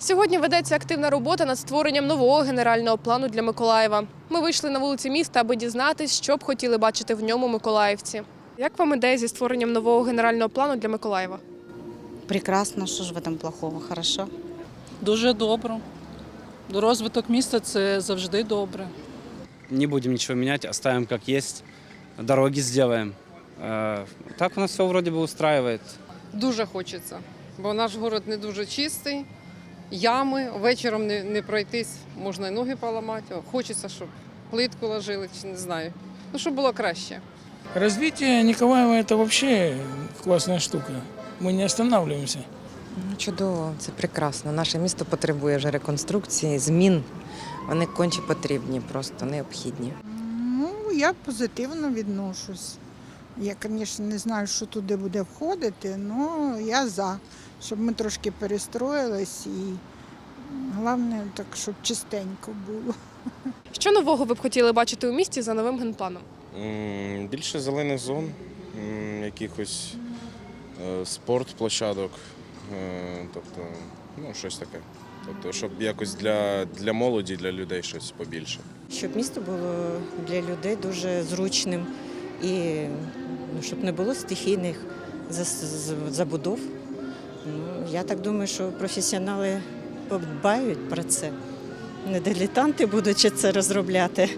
Сьогодні ведеться активна робота над створенням нового генерального плану для Миколаєва. Ми вийшли на вулиці міста, аби дізнатись, що б хотіли бачити в ньому миколаївці. Як вам ідея зі створенням нового генерального плану для Миколаєва? Прекрасно, що ж в этом плохого, хорошо. Дуже добре. Розвиток міста це завжди добре. Не будем ничего менять, оставим как есть. Дороги сделаем. Э, Так у нас все вроде бы устраивает. Дуже хочеться, бо наш город не дуже чистий, ями, вечором не, не пройтись, можна і ноги поламати. Хочеться, щоб плитку ложили, чи не знаю. Ну, щоб було краще. Развитие Николаева – это вообще классная штука. Мы не останавливаемся. Ну, Чудово, це прекрасно. Наше місто потребує вже реконструкції, змін. Вони конче потрібні, просто необхідні. Ну, я позитивно відношусь. Я, звісно, не знаю, що туди буде входити, але я за, щоб ми трошки перестроїлись і головне, так, щоб чистенько було. Що нового ви б хотіли бачити у місті за новим генпланом? М, Більше зелених зон, м, якихось е, спортплощадок, е, тобто, ну, щось таке. Тобто, щоб якось для, для молоді, для людей щось побільше. Щоб місто було для людей дуже зручним і ну, щоб не було стихійних зас- з- забудов. Ну, я так думаю, що професіонали подбають про це. Не дилетанти будуть це розробляти.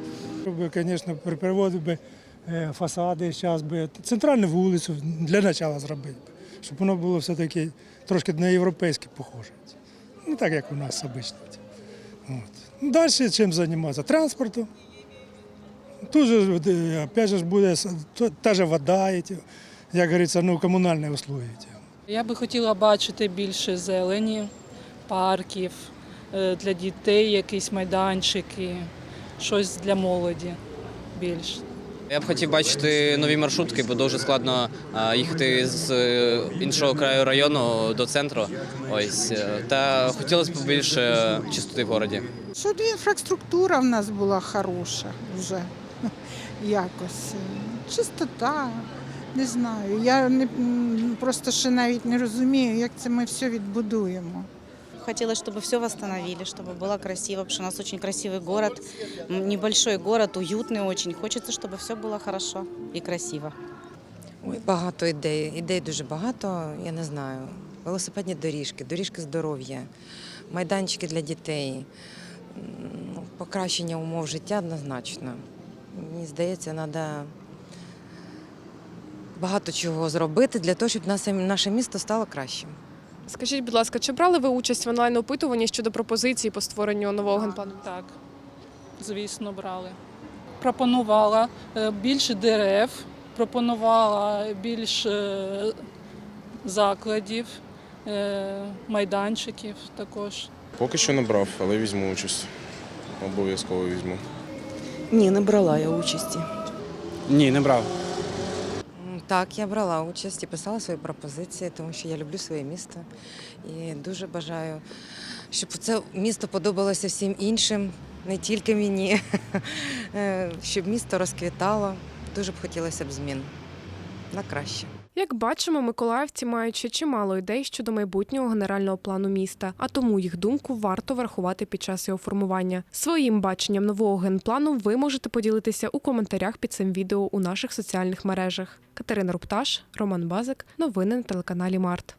Щоб, звісно, приводив би фасади, зараз би центральну вулицю для початку зробити, щоб воно було все-таки трошки на європейське похоже. Не так, як у нас обично. От. Ну, Далі чим займатися? Транспортом. Тут же, е, опять же, буде та же вода, як говориться, ну, комунальні услуги. Я би хотіла бачити більше зелені, парків, е, для дітей якісь майданчики, щось для молоді більше. Я б хотів бачити нові маршрутки, бо дуже складно їхати з е, іншого краю району до центру. Ось е, та хотілося б більше чистоти в городі. Щоб інфраструктура в нас була хороша вже якось. Чистота, не знаю. Я не, м, просто ще навіть не розумію, як це ми все відбудуємо. Хотелось, чтобы все восстановили, чтобы было красиво, потому что у нас очень красивый город, м, небольшой город, уютный очень. Хочется, чтобы все было хорошо и красиво. Ой, багато ідей. Ідей дуже багато, я не знаю. Велосипедні доріжки, доріжки здоров'я, майданчики для дітей, м, ну, покращення умов життя однозначно. Мені здається, треба багато чого зробити для того, щоб наше, місто стало кращим. Скажіть, будь ласка, чи брали ви участь в онлайн-опитуванні щодо пропозиції по створенню нового генплану? Так, звісно, брали. Пропонувала е, більше дерев, пропонувала більше закладів, е, майданчиків також. Поки що не брав, але візьму участь. Обов'язково візьму. Ні, не брала я участі. Ні, не брав. Так, я брала участь і писала свої пропозиції, тому що я люблю своє місто і дуже бажаю, щоб це місто подобалося всім іншим, не тільки мені, Е, щоб місто розквітало. Дуже б хотілося б змін на краще. Як бачимо, миколаївці мають ще чимало ідей щодо майбутнього генерального плану міста, а тому їх думку варто врахувати під час його формування. Своїм баченням нового генплану ви можете поділитися у коментарях під цим відео у наших соціальних мережах. Катерина Рупташ, Роман Базик, новини на телеканалі Март.